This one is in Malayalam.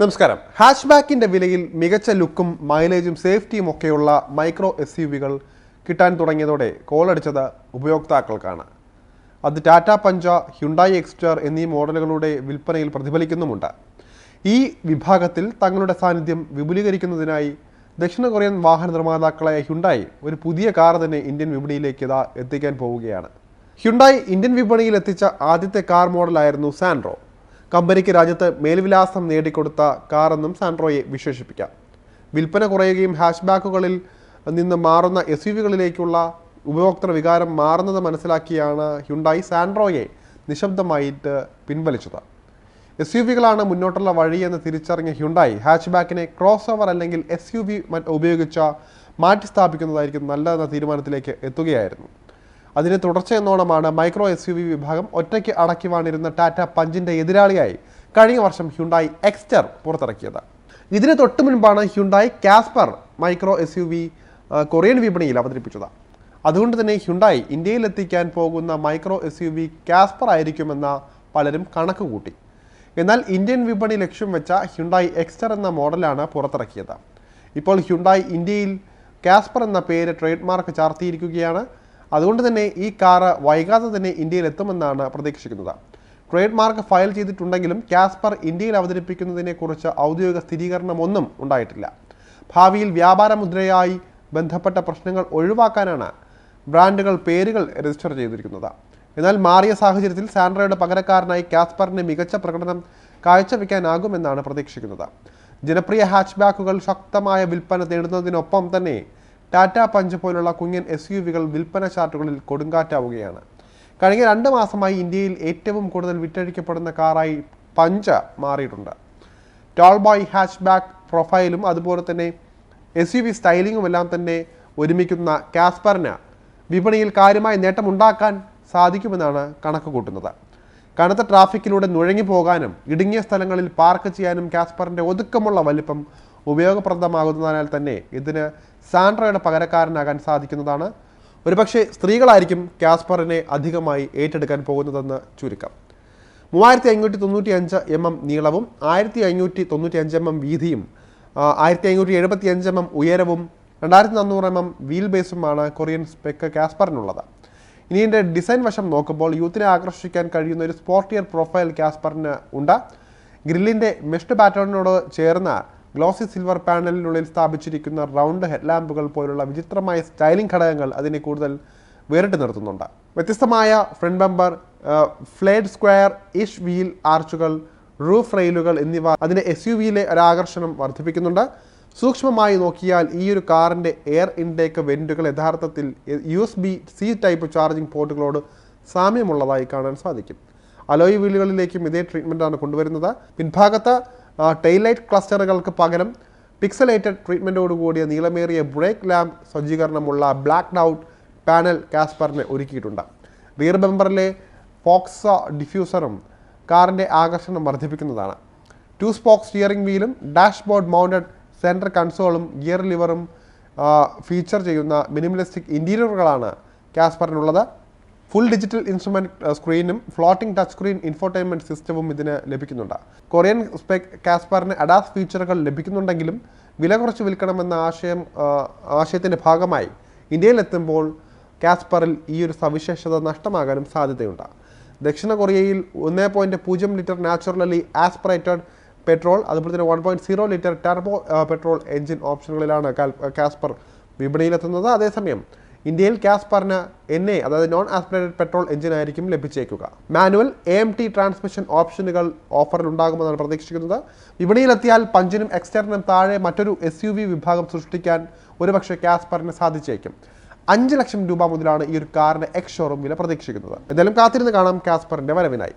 നമസ്കാരം. ഹാച്ച് ബാക്കിന്റെ വിലയിൽ മികച്ച ലുക്കും മൈലേജും സേഫ്റ്റിയും ഒക്കെയുള്ള മൈക്രോ എസ് യു വികൾ കിട്ടാൻ തുടങ്ങിയതോടെ കോളടിച്ചത് ഉപയോക്താക്കൾക്കാണ്. അത് ടാറ്റ പഞ്ച ഹ്യുണ്ടായി എക്സ്റ്റർ എന്നീ മോഡലുകളുടെ വിൽപ്പനയിൽ പ്രതിഫലിക്കുന്നുമുണ്ട്. ഈ വിഭാഗത്തിൽ തങ്ങളുടെ സാന്നിധ്യം വിപുലീകരിക്കുന്നതിനായി ദക്ഷിണ കൊറിയൻ വാഹന നിർമ്മാതാക്കളായ ഹ്യുണ്ടായി ഒരു പുതിയ കാർ തന്നെ ഇന്ത്യൻ വിപണിയിലേക്ക് എത്തിക്കാൻ പോവുകയാണ്. ഹ്യുണ്ടായി ഇന്ത്യൻ വിപണിയിൽ എത്തിച്ച ആദ്യത്തെ കാർ മോഡലായിരുന്നു സാൻഡ്രോ. കമ്പനിക്ക് രാജ്യത്ത് മേൽവിലാസം നേടിക്കൊടുത്ത കാർ എന്നും സാൻട്രോയെ വിശേഷിപ്പിക്കാം. വിൽപ്പന കുറയുകയും ഹാഷ്ബാക്കുകളിൽ നിന്ന് മാറുന്ന എസ് യു വികളിലേക്കുള്ള ഉപഭോക്തൃ വികാരം മാറുന്നത് മനസ്സിലാക്കിയാണ് ഹ്യുണ്ടായി സാൻട്രോയെ നിശബ്ദമായിട്ട് പിൻവലിച്ചത്. എസ് യു വികളാണ് മുന്നോട്ടുള്ള വഴി എന്ന് തിരിച്ചറിഞ്ഞ ഹ്യുണ്ടായി ഹാച്ച്ബാക്കിനെ ക്രോസ് ഓവർ അല്ലെങ്കിൽ എസ് യു വി ഉപയോഗിച്ച മാറ്റി സ്ഥാപിക്കുന്നതായിരിക്കും നല്ലതെന്ന തീരുമാനത്തിലേക്ക് എത്തുകയായിരുന്നു. അതിന് തുടർച്ചയെന്നോണമാണ് മൈക്രോ എസ് വിഭാഗം ഒറ്റയ്ക്ക് അടക്കിവാണിരുന്ന ടാറ്റ പഞ്ചിന്റെ എതിരാളിയായി കഴിഞ്ഞ വർഷം ഹ്യുണ്ടായി എക്സ്റ്റർ പുറത്തിറക്കിയത്. ഇതിന് തൊട്ടു മുൻപാണ് Hyundai Casper micro S Korean വിപണിയിൽ അവതരിപ്പിച്ചത്. അതുകൊണ്ട് തന്നെ ഹ്യുണ്ടായി ഇന്ത്യയിലെത്തിക്കാൻ പോകുന്ന micro S U V Casper ആയിരിക്കുമെന്ന പലരും കണക്ക് കൂട്ടി എന്നാൽ ഇന്ത്യൻ വിപണി ലക്ഷ്യം വെച്ച ഹ്യുണ്ടായി എക്സ്റ്റർ എന്ന മോഡലാണ് പുറത്തിറക്കിയത്. ഇപ്പോൾ ഹ്യുണ്ടായി ഇന്ത്യയിൽ കാസ്പർ എന്ന പേര് ട്രേഡ് മാർക്ക് ചാർത്തിയിരിക്കുകയാണ്. അതുകൊണ്ട് തന്നെ ഈ കാറ് വൈകാതെ തന്നെ ഇന്ത്യയിൽ എത്തുമെന്നാണ് പ്രതീക്ഷിക്കുന്നത്. ട്രേഡ് മാർക്ക് ഫയൽ ചെയ്തിട്ടുണ്ടെങ്കിലും കാസ്പർ ഇന്ത്യയിൽ അവതരിപ്പിക്കുന്നതിനെക്കുറിച്ച് ഔദ്യോഗിക സ്ഥിരീകരണമൊന്നും ഉണ്ടായിട്ടില്ല. ഭാവിയിൽ വ്യാപാര മുദ്രയായി ബന്ധപ്പെട്ട പ്രശ്നങ്ങൾ ഒഴിവാക്കാനാണ് ബ്രാൻഡുകൾ പേരുകൾ രജിസ്റ്റർ ചെയ്തിരിക്കുന്നത്. എന്നാൽ മാറിയ സാഹചര്യത്തിൽ സാൻഡ്രയുടെ പകരക്കാരനായി കാസ്പറിന് മികച്ച പ്രകടനം കാഴ്ചവെക്കാനാകുമെന്നാണ് പ്രതീക്ഷിക്കുന്നത്. ജനപ്രിയ ഹാച്ച്ബാക്കുകൾ ശക്തമായ വിൽപ്പന നേടുന്നതിനൊപ്പം തന്നെ ടാറ്റ പഞ്ച് പോലുള്ള കുഞ്ഞൻ എസ് യു വികൾ വിൽപ്പന ചാർട്ടുകളിൽ കൊടുങ്കാറ്റാവുകയാണ്. കഴിഞ്ഞ രണ്ട് മാസമായി ഇന്ത്യയിൽ ഏറ്റവും കൂടുതൽ വിറ്റഴിക്കപ്പെടുന്ന കാറായി പഞ്ച് മാറിയിട്ടുണ്ട്. ടോൾ ബോയ് ഹാച്ച് ബാക്ക് പ്രൊഫൈലും അതുപോലെ തന്നെ എസ് യു വി സ്റ്റൈലിങ്ങും എല്ലാം തന്നെ ഒരുമിക്കുന്ന കാസ്പറിന് വിപണിയിൽ കാര്യമായ നേട്ടമുണ്ടാക്കാൻ സാധിക്കുമെന്നാണ് കണക്ക് കൂട്ടുന്നത്. കനത്ത ട്രാഫിക്കിലൂടെ നുഴങ്ങി പോകാനും ഇടുങ്ങിയ സ്ഥലങ്ങളിൽ പാർക്ക് ചെയ്യാനും കാസ്പറിന്റെ ഒതുക്കമുള്ള വലിപ്പം ഉപയോഗപ്രദമാകുന്നതിനാൽ തന്നെ ഇതിന് സാൻഡ്രയുടെ പകരക്കാരനാകാൻ സാധിക്കുന്നതാണ്. ഒരുപക്ഷെ സ്ത്രീകളായിരിക്കും കാസ്പറിനെ അധികമായി ഏറ്റെടുക്കാൻ പോകുന്നതെന്ന് ചുരുക്കം. മൂവായിരത്തി അഞ്ഞൂറ്റി തൊണ്ണൂറ്റി അഞ്ച് എം എം നീളവും ആയിരത്തി അഞ്ഞൂറ്റി തൊണ്ണൂറ്റി അഞ്ച് എം എം വീതിയും ആയിരത്തി അഞ്ഞൂറ്റി എഴുപത്തി അഞ്ച് എം എം ഉയരവും രണ്ടായിരത്തി നാനൂറ് എം എം വീൽ ബേസുമാണ് കൊറിയൻ സ്പെക്ക് കാസ്പറിനുള്ളത്. ഇനി ഡിസൈൻ വശം നോക്കുമ്പോൾ യൂത്തിനെ ആകർഷിക്കാൻ കഴിയുന്ന ഒരു സ്പോർട്ടിയർ പ്രൊഫൈൽ കാസ്പറിന് ഉണ്ട്. ഗ്രില്ലിന്റെ മെഷ്ഡ് പാറ്റേണിനോട് ചേർന്ന ഗ്ലോസി സിൽവർ പാനലിനുള്ളിൽ സ്ഥാപിച്ചിരിക്കുന്ന റൗണ്ട് ഹെഡ്ലാമ്പുകൾ പോലുള്ള വിചിത്രമായ സ്റ്റൈലിംഗ് ഘടകങ്ങൾ അതിനെ കൂടുതൽ വേറിട്ട് നിർത്തുന്നുണ്ട്. വ്യത്യസ്തമായ front bumper flared square ish wheel ആർച്ചുകൾ roof റെയിലുകൾ എന്നിവ അതിന്റെ എസ് യു വിയിലെ ഒരാകർഷണം വർദ്ധിപ്പിക്കുന്നുണ്ട്. സൂക്ഷ്മമായി നോക്കിയാൽ ഈ ഒരു കാറിന്റെ എയർ ഇൻടേക്ക് വെന്റുകൾ യഥാർത്ഥത്തിൽ U S B C type charging പോർട്ടുകളോട് സാമ്യമുള്ളതായി കാണാൻ സാധിക്കും. അലോയ് വീലുകളിലേക്കും ഇതേ ട്രീറ്റ്മെന്റാണ് കൊണ്ടുവരുന്നത്. പിൻഭാഗത്ത് ടെയിൽ ലൈറ്റ് ക്ലസ്റ്ററുകൾക്ക് പകരം പിക്സലേറ്റഡ് ട്രീറ്റ്മെന്റോടുകൂടിയ നീളമേറിയ ബ്രേക്ക് ലാമ്പ് സജ്ജീകരണമുള്ള ബ്ലാക്ക് ഔട്ട് പാനൽ കാസ്പറിന് ഒരുക്കിയിട്ടുണ്ട്. റിയർ ബമ്പറിലെ ഫോക്സ ഡിഫ്യൂസറും കാറിന്റെ ആകർഷണം വർദ്ധിപ്പിക്കുന്നതാണ്. ടു സ്പോക്സ് സ്റ്റിയറിംഗ് വീലും ഡാഷ്ബോർഡ് മൗണ്ടഡ് സെന്റർ കൺസോളും ഗിയർ ലിവറും ഫീച്ചർ ചെയ്യുന്ന മിനിമലിസ്റ്റിക് ഇന്റീരിയറുകളാണ് കാസ്പറിനുള്ളത് ഫുൾ ഡിജിറ്റൽ ഇൻസ്ട്രുമെന്റ് സ്ക്രീനും ഫ്ലോട്ടിംഗ് ടച്ച് സ്ക്രീൻ ഇൻഫോർടൈൻമെന്റ് സിസ്റ്റവും ഇതിന് ലഭിക്കുന്നുണ്ട്. കൊറിയൻ സ്പെക് കാസ്പറിന് അഡാസ് ഫീച്ചറുകൾ ലഭിക്കുന്നുണ്ടെങ്കിലും വില കുറച്ച് വിൽക്കണമെന്ന ആശയം ആശയത്തിന്റെ ഭാഗമായി ഇന്ത്യയിലെത്തുമ്പോൾ കാസ്പറിൽ ഈ ഒരു സവിശേഷത നഷ്ടമാകാനും സാധ്യതയുണ്ട്. ദക്ഷിണ കൊറിയയിൽ ഒന്ന് പോയിന്റ് പൂജ്യം ലിറ്റർ നാച്ചുറലി ആസ്പിറേറ്റഡ് പെട്രോൾ അതുപോലെ തന്നെ one point zero litre turbo petrol engine ഓപ്ഷനുകളിലാണ് Casper വിപണിയിലെത്തുന്നത്. അതേസമയം ഇന്ത്യയിൽ കാസ്പറിന് എൻ എ അതായത് നോൺ ആസ്പിറേറ്റഡ് പെട്രോൾ എഞ്ചിൻ ആയിരിക്കും ലഭിച്ചേക്കുക. Manual A M T transmission ഓപ്ഷനുകൾ ഓഫറിൽ ഉണ്ടാകുമെന്നാണ് പ്രതീക്ഷിക്കുന്നത്. വിപണിയിലെത്തിയാൽ പഞ്ചിനും എക്സ്റ്റേറിനും താഴെ മറ്റൊരു എസ് യു വി വിഭാഗം സൃഷ്ടിക്കാൻ ഒരുപക്ഷെ കാസ്പറിന് സാധിച്ചേക്കും. അഞ്ച് ലക്ഷം രൂപ മുതലാണ് ഈ ഒരു കാറിന്റെ എക്സ് ഷോറൂം വില പ്രതീക്ഷിക്കുന്നത്. എന്തായാലും കാത്തിരുന്ന് കാണാം കാസ്പറിന്റെ വരവിനായി.